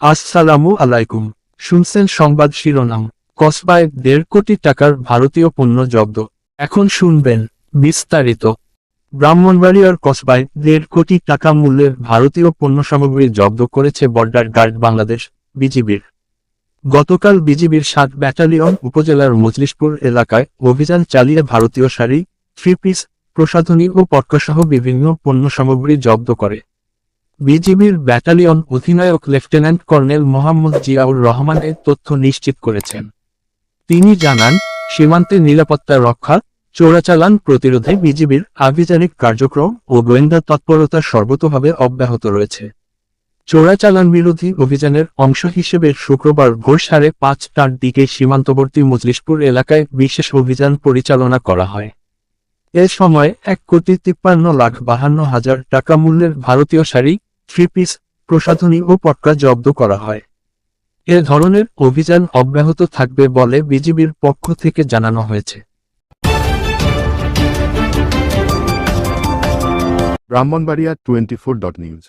আসসালামু আলাইকুম। শুনছেন সংবাদ শিরোনাম। কসবায় দেড় কোটি টাকার ভারতীয় পণ্য জব্দ। এখন শুনবেন বিস্তারিত। ব্রাহ্মণবাড়িয়ার কসবায় দেড় কোটি টাকা মূল্যের ভারতীয় পণ্য সামগ্রী জব্দ করেছে বর্ডার গার্ড বাংলাদেশ, বিজিবির। গতকাল বিজিবির সাত ব্যাটালিয়ন উপজেলার মজলিশপুর এলাকায় অভিযান চালিয়ে ভারতীয় শাড়ি, থ্রি পিস, প্রসাধনী ও পটকাসহ বিভিন্ন পণ্য সামগ্রী জব্দ করে। বিজিবির ব্যাটালিয়ন অধিনায়ক লেফটেন্যান্ট কর্নেল মোহাম্মদ জিয়াউর রহমান এর তথ্য নিশ্চিত করেছেন। তিনি জানান, সীমান্তে নিরাপত্তা রক্ষা, চোরাচালান প্রতিরোধে বিজিবির আভিযানিক কার্যক্রম ও গোয়েন্দা তৎপরতা সর্বতভাবে অব্যাহত রয়েছে। চোরাচালান বিরোধী অভিযানের অংশ হিসেবে শুক্রবার ভোর সাড়ে পাঁচটার দিকে সীমান্তবর্তী মজলিশপুর এলাকায় বিশেষ অভিযান পরিচালনা করা হয়। এ সময় এক কোটি তিপ্পান্ন লাখ বাহান্ন হাজার টাকা মূল্যের ভারতীয় শাড়ি থ্রি পিস প্রসাধনী ও পটকা জব্দ করা হয়। এ ধরনের অভিযান অব্যাহত থাকবে বলে বিজিবির পক্ষ থেকে জানানো হয়েছে। Brahmanbaria twenty four dot news.